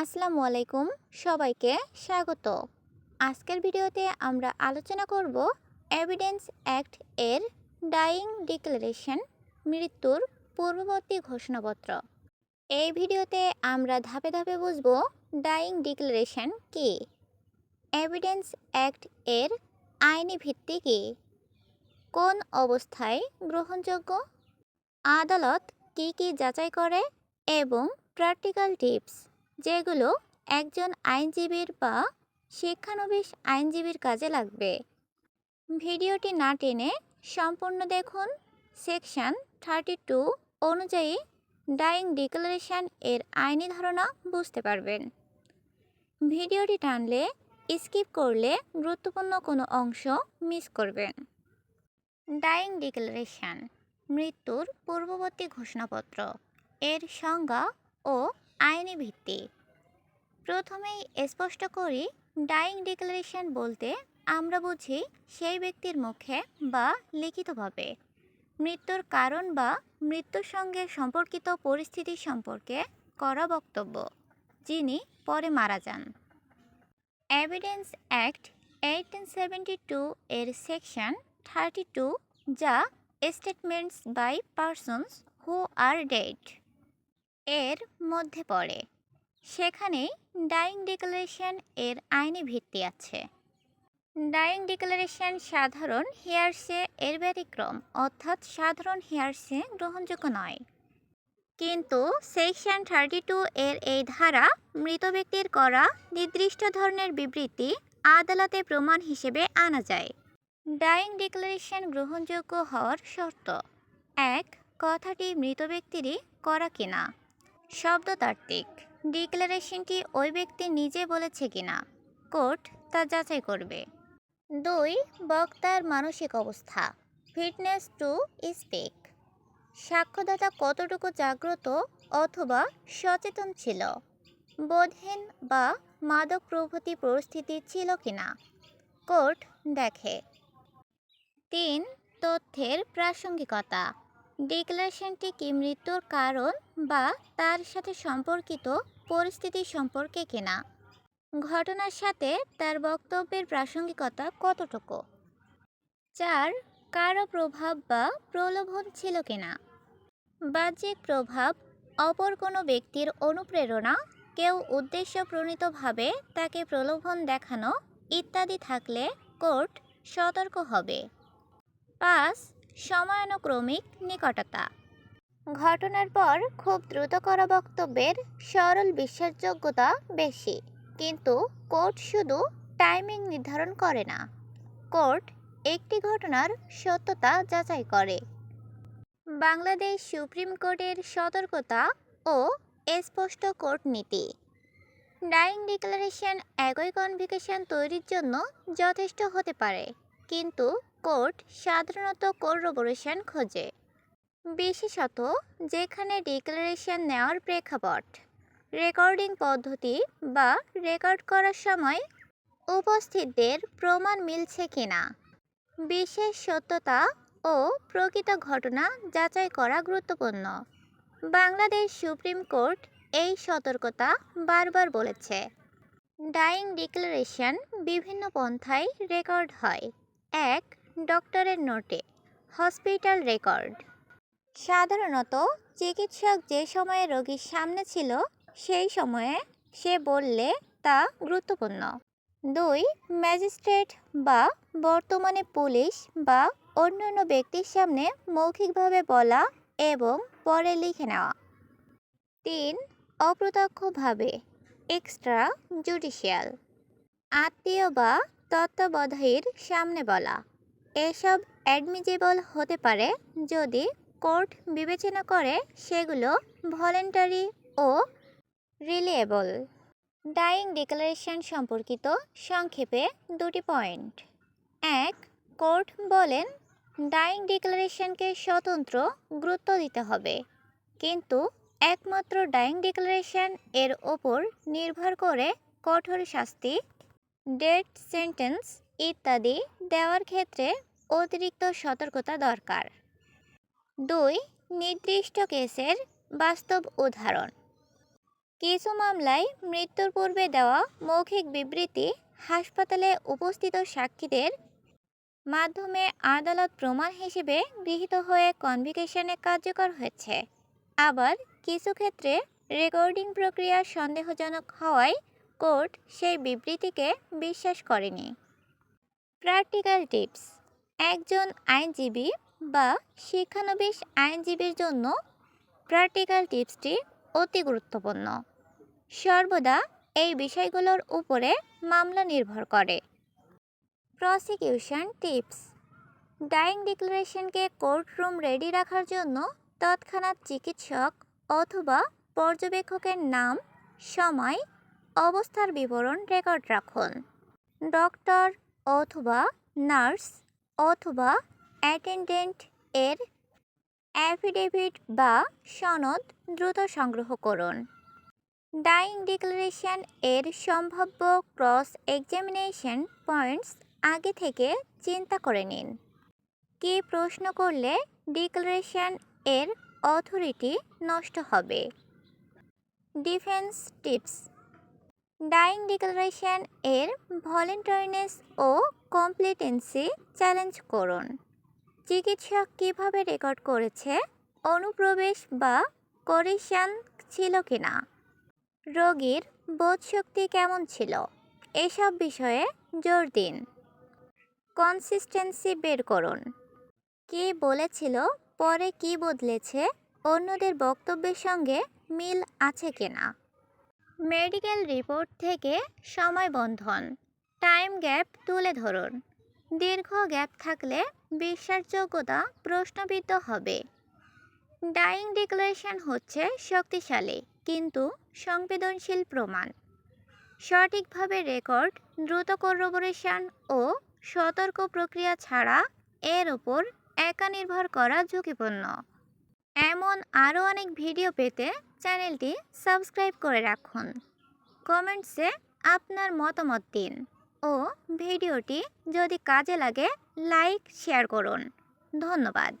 আসসালামু আলাইকুম সবাইকে স্বাগত। আজকের ভিডিওতে আমরা আলোচনা করব এভিডেন্স অ্যাক্ট এর ডাইং ডিক্লারেশন মৃত্যুর পূর্ববর্তী ঘোষণাপত্র। এই ভিডিওতে আমরা ধাপে ধাপে বুঝব ডাইং ডিক্লারেশন কি? এভিডেন্স অ্যাক্ট এর আইনি ভিত্তি কী? কোন অবস্থায় গ্রহণযোগ্য? আদালত কী কী যাচাই করে? এবং প্র্যাকটিক্যাল টিপস যেগুলো একজন আইনজীবীর বা শিক্ষানবিশ আইনজীবীর কাজে লাগবে। ভিডিওটি না টেনে সম্পূর্ণ দেখুন। সেকশন থার্টি টু অনুযায়ী ডাইং ডিক্লারেশন এর আইনি ধারণা বুঝতে পারবেন। ভিডিওটি টানলে, স্কিপ করলে গুরুত্বপূর্ণ কোনো অংশ মিস করবেন। ডাইং ডিক্লারেশন মৃত্যুর পূর্ববর্তী ঘোষণাপত্র। এর সংজ্ঞা ও আইনি ভিত্তি। প্রথমেই স্পষ্ট করি, ডাইং ডিক্লারেশন বলতে আমরা বুঝি সেই ব্যক্তির মুখে বা লিখিতভাবে, মৃত্যুর কারণ বা মৃত্যুর সঙ্গে সম্পর্কিত পরিস্থিতি সম্পর্কে করা বক্তব্য, যিনি পরে মারা যান। Evidence act eighteen seventy two এর সেকশন থার্টি টু যা statements by persons who are dead এর মধ্যে পড়ে। সেখানে ডাইং ডিক্লারেশন এর আইনি ভিত্তি আছে। ডাইং ডিক্লারেশন সাধারণ হেয়ারসে এর ব্যতিক্রম, অর্থাৎ সাধারণ হেয়ারসে গ্রহণযোগ্য নয়। কিন্তু সেকশন থার্টি টু এর এই ধারা মৃত ব্যক্তির করা নির্দিষ্ট ধরনের বিবৃতি আদালতে প্রমাণ হিসেবে আনা যায়। ডাইং ডিক্লারেশন গ্রহণযোগ্য হওয়ার শর্ত। এক, কথাটি মৃত ব্যক্তিরই করা কিনা? শব্দতাত্ত্বিক। ডিক্লারেশনটি ওই ব্যক্তি নিজে বলেছে কিনা। কোর্ট তা যাচাই করবে। দুই, বক্তার মানসিক অবস্থা। Fitness to speak. সাক্ষ্যদাতা কতটুকু জাগ্রত অথবা সচেতন ছিল? বোধহীন বা মাদক প্রভৃতি পরিস্থিতি ছিল কিনা? কোর্ট দেখে। তিন, তথ্যের প্রাসঙ্গিকতা। ডিক্লারেশনটি কি মৃত্যুর কারণ বা তার সাথে সম্পর্কিত পরিস্থিতি সম্পর্কে কিনা। ঘটনার সাথে তার বক্তব্যের প্রাসঙ্গিকতা কতটুকু? চার, কারও প্রভাব বা প্রলোভন ছিল কিনা? বাহ্যিক প্রভাব, অপর কোনো ব্যক্তির অনুপ্রেরণা, কেউ উদ্দেশ্যপ্রণীতভাবে তাকে প্রলোভন দেখানো ইত্যাদি থাকলে কোর্ট সতর্ক হবে। পাঁচ সময়ানুক্রমিক নিকটতা। ঘটনার পর খুব দ্রুত করা বক্তব্যের সরল বিশ্বাসযোগ্যতা বেশি। কিন্তু কোর্ট শুধু টাইমিং নির্ধারণ করে না, কোর্ট একটি ঘটনার সত্যতা যাচাই করে। বাংলাদেশ সুপ্রিম কোর্টের সতর্কতা ও স্পষ্ট কোর্ট নীতি। ডাইং ডিক্লারেশন একই কনভিকেশন তৈরির জন্য যথেষ্ট হতে পারে, কিন্তু কোর্ট সাধারণত কোরবোরেশন খোঁজে। বিশেষত যেখানে ডিক্লারেশন নেওয়ার প্রেক্ষাপট, রেকর্ডিং পদ্ধতি বা রেকর্ড করার সময় উপস্থিতদের প্রমাণ মিলছে কিনা, বিশেষ সত্যতা ও প্রকৃত ঘটনা যাচাই করা গুরুত্বপূর্ণ। বাংলাদেশ সুপ্রিম কোর্ট এই সতর্কতা বারবার বলেছে। ডাইং ডিক্লারেশন বিভিন্ন পন্থায় রেকর্ড হয়। এক ডক্টরের নোটে, হসপিটাল রেকর্ড। সাধারণত চিকিৎসক যে সময়ে রোগীর সামনে ছিল, সেই সময়ে সে বললে তা গুরুত্বপূর্ণ। দুই, ম্যাজিস্ট্রেট বা বর্তমানে পুলিশ বা অন্যান্য ব্যক্তির সামনে মৌখিকভাবে বলা এবং পরে লিখে নেওয়া। তিন, অপ্রত্যক্ষভাবে, এক্সট্রা জুডিশিয়াল। আত্মীয় বা তত্ত্বাবধায়ীর সামনে বলা। এসব অ্যাডমিজেবল হতে পারে যদি কোর্ট বিবেচনা করে সেগুলো ভলেন্টারি ও রিলিয়েবল ডাইং ডিক্লারেশন সম্পর্কিত সংক্ষেপে দুটি পয়েন্ট এক কোর্ট বলেন ডাইং ডিক্লারেশনকে স্বতন্ত্র গুরুত্ব দিতে হবে, কিন্তু একমাত্র ডাইং ডিক্লারেশন এর ওপর নির্ভর করে কঠোর শাস্তি ডেথ সেন্টেন্স ইত্যাদি দেওয়ার ক্ষেত্রে অতিরিক্ত সতর্কতা দরকার। দুই, নির্দিষ্ট কেসের বাস্তব উদাহরণ। কিছু মামলায় মৃত্যুর পূর্বে দেওয়া মৌখিক বিবৃতি হাসপাতালে উপস্থিত সাক্ষীদের মাধ্যমে আদালত প্রমাণ হিসেবে গৃহীত হয়ে কনভিকেশনে কার্যকর হয়েছে। আবার কিছু ক্ষেত্রে রেকর্ডিং প্রক্রিয়া সন্দেহজনক হওয়ায় কোর্ট সেই বিবৃতিকে বিশ্বাস করেনি। প্র্যাকটিক্যাল টিপস একজন আইনজীবী বা শিক্ষানবিশ আইনজীবীর জন্য প্র্যাকটিক্যাল টিপসটি অতি গুরুত্বপূর্ণ। সর্বদা এই বিষয়গুলোর উপরে মামলা নির্ভর করে। প্রসিকিউশন টিপস ডাইং ডিক্লারেশনকে কোর্টরুম রেডি রাখার জন্য তৎক্ষণাৎ চিকিৎসক অথবা পর্যবেক্ষকের নাম, সময়, অবস্থার বিবরণ রেকর্ড রাখুন। ডক্টর অথবা নার্স অথবা অ্যাটেন্ডেন্ট এর অ্যাফিডেভিট বা সনদ দ্রুত সংগ্রহ করুন। ডাইং ডিক্লারেশন এর সম্ভাব্য ক্রস এক্সামিনেশন পয়েন্টস আগে থেকে চিন্তা করে নিন। কী প্রশ্ন করলে ডিক্লারেশন এর অথরিটি নষ্ট হবে? ডিফেন্স টিপস ডাইং ডিক্লারেশন এর ভলেন্টারিনেস ও কমপ্লিটেন্সি চ্যালেঞ্জ করুন। চিকিৎসক কীভাবে রেকর্ড করেছে, অনুপ্রবেশ বা করিশন ছিল কিনা? রোগীর বোধশক্তি কেমন ছিল? এসব বিষয়ে জোর দিন। কনসিস্টেন্সি বের করুন। কে বলেছিল, পরে কি বদলেছে, অন্যদের বক্তব্যের সঙ্গে মিল আছে কিনা? মেডিকেল রিপোর্ট থেকে সময় বন্ধন, টাইম গ্যাপ তুলে ধরুন। দীর্ঘ গ্যাপ থাকলে বিশ্বাসযোগ্যতা প্রশ্নবিদ্ধ হবে। ডাইং ডিক্লারেশন হচ্ছে শক্তিশালী কিন্তু সংবেদনশীল প্রমাণ। সঠিকভাবে রেকর্ড, দ্রুত করোবোরেশন ও সতর্ক প্রক্রিয়া ছাড়া এর ওপর একা নির্ভর করা ঝুঁকিপূর্ণ। এমন আরও অনেক ভিডিও পেতে চ্যানেলটি সাবস্ক্রাইব করে রাখুন। কমেন্টসে আপনার মতামত দিন ও ভিডিওটি যদি কাজে লাগে, লাইক, শেয়ার করুন। ধন্যবাদ।